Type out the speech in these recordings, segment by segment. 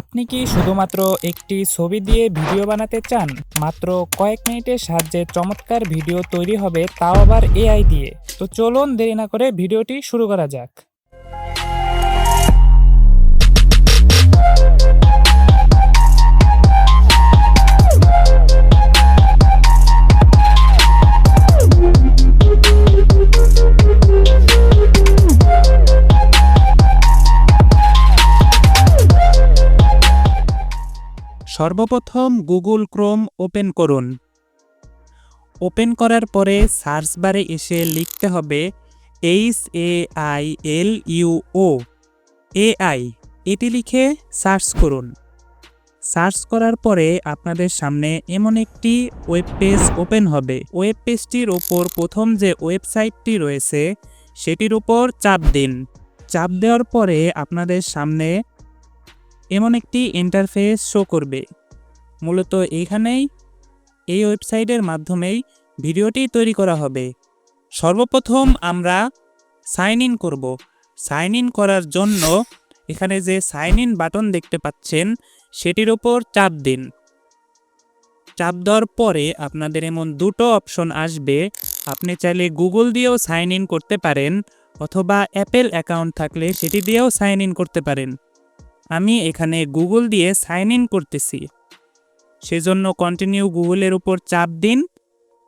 আপনি কি শুধুমাত্র একটি ছবি দিয়ে ভিডিও বানাতে চান? মাত্র কয়েক মিনিটের সাহায্যে চমৎকার ভিডিও তৈরি হবে তাও আবার এআই দিয়ে। তো চলুন দেরি না করে ভিডিওটি শুরু করা যাক। সর্বপ্রথম গুগল ক্রোম ওপেন করুন। ওপেন করার পরে সার্চ বারে এসে লিখতে হবে H A I L U O AI এটি লিখে সার্চ করুন। সার্চ করার পরে আপনাদের সামনে এমন একটি ওয়েব পেজ ওপেন হবে। ওয়েব পেজটির ওপর প্রথম যে ওয়েবসাইটটি রয়েছে, সেটির উপর চাপ দিন। চাপ দেওয়ার পরে আপনাদের সামনে এমন একটি ইন্টারফেস শো করবে। মূলত এইখানেই, এই ওয়েবসাইটের মাধ্যমেই ভিডিওটি তৈরি করা হবে। সর্বপ্রথম আমরা সাইন ইন করব। সাইন ইন করার জন্য এখানে যে সাইন ইন বাটন দেখতে পাচ্ছেন, সেটির ওপর চাপ দিন। চাপ দেওয়ার পরে আপনাদের এমন দুটো অপশন আসবে। আপনি চাইলে গুগল দিয়েও সাইন ইন করতে পারেন, অথবা অ্যাপেল অ্যাকাউন্ট থাকলে সেটি দিয়েও সাইন ইন করতে পারেন। আমি এখানে গুগল দিয়ে সাইন ইন করতেছি। সেজন্য কন্টিনিউ গুগলের উপর চাপ দিন।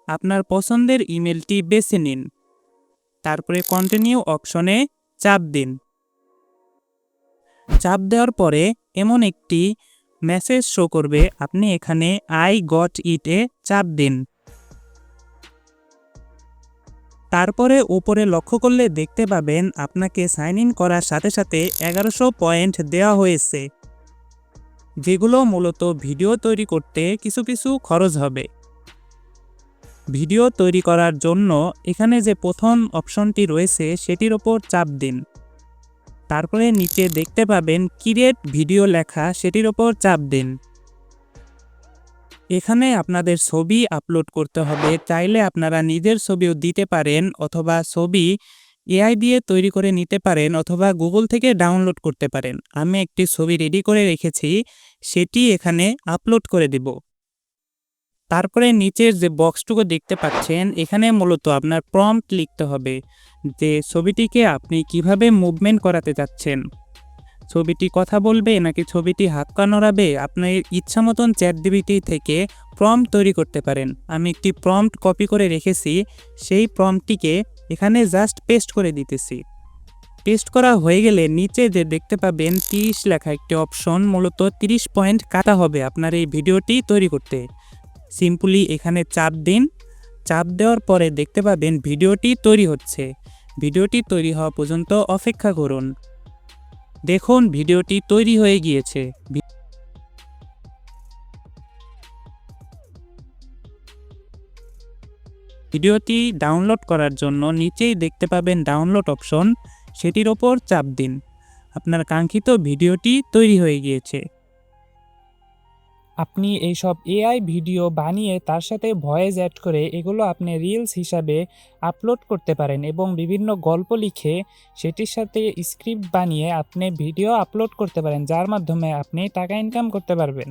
আপনার পছন্দের ইমেলটি বেছে নিন। তারপরে কন্টিনিউ অপশনে চাপ দিন। চাপ দেওয়ার পরে এমন একটি মেসেজ শো করবে, আপনি এখানে আই গট ইটে চাপ দিন। তারপরে উপরে লক্ষ্য করলে দেখতে পাবেন আপনাকে সাইন ইন করার সাথে সাথে এগারোশো পয়েন্ট দেওয়া হয়েছে। যেগুলো মূলত ভিডিও তৈরি করতে কিছু কিছু খরচ হবে। ভিডিও তৈরি করার জন্য এখানে যে প্রথম অপশনটি রয়েছে, সেটির ওপর চাপ দিন। তারপরে নিচে দেখতে পাবেন ক্রিয়েট ভিডিও লেখা, সেটির ওপর চাপ দিন। এখানে আপনাদের ছবি আপলোড করতে হবে। চাইলে আপনারা নিজের ছবিও দিতে পারেন অথবা ছবি এআই দিয়ে তৈরি করে নিতে পারেন অথবা গুগল থেকে ডাউনলোড করতে পারেন। আমি একটি ছবি রেডি করে রেখেছি, সেটি এখানে আপলোড করে দিব। তারপরে নিচের যে বক্সটুকু দেখতে পাচ্ছেন, এখানে মূলত আপনার প্রম্পট লিখতে হবে যে ছবিটিকে আপনি কীভাবে মুভমেন্ট করাতে চাচ্ছেন। ছবিটি কথা বলবে নাকি ছবিটি হাত নড়াবে? আপনার ইচ্ছা মতন চ্যাট ডিবিটি থেকে প্রম্পট তৈরি করতে পারেন। আমি একটি প্রম্পট কপি করে রেখেছি। সেই প্রম্পটটিকে এখানে জাস্ট পেস্ট করে দিতেছি। পেস্ট করা হয়ে গেলে নিচে যে দেখতে পাবেন তিরিশ লেখা একটি অপশন, মূলত তিরিশ পয়েন্ট কাটা হবে আপনার এই ভিডিওটি তৈরি করতে। সিম্পলি এখানে চাপ দিন। চাপ দেওয়ার পরে দেখতে পাবেন ভিডিওটি তৈরি হচ্ছে। ভিডিওটি তৈরি হওয়া পর্যন্ত অপেক্ষা করুন। দেখুন ভিডিওটি তৈরি হয়ে গিয়েছে। ভিডিওটি ডাউনলোড করার জন্য নিচেই দেখতে পাবেন ডাউনলোড অপশন, সেটির ওপর চাপ দিন। আপনার কাঙ্ক্ষিত ভিডিওটি তৈরি হয়ে গিয়েছে। আপনি এইসব এআই ভিডিও বানিয়ে তার সাথে ভয়েস অ্যাড করে এগুলো আপনি রিলস হিসাবে আপলোড করতে পারেন এবং বিভিন্ন গল্প লিখে সেটির সাথে স্ক্রিপ্ট বানিয়ে আপনি ভিডিও আপলোড করতে পারেন, যার মাধ্যমে আপনি টাকা ইনকাম করতে পারবেন।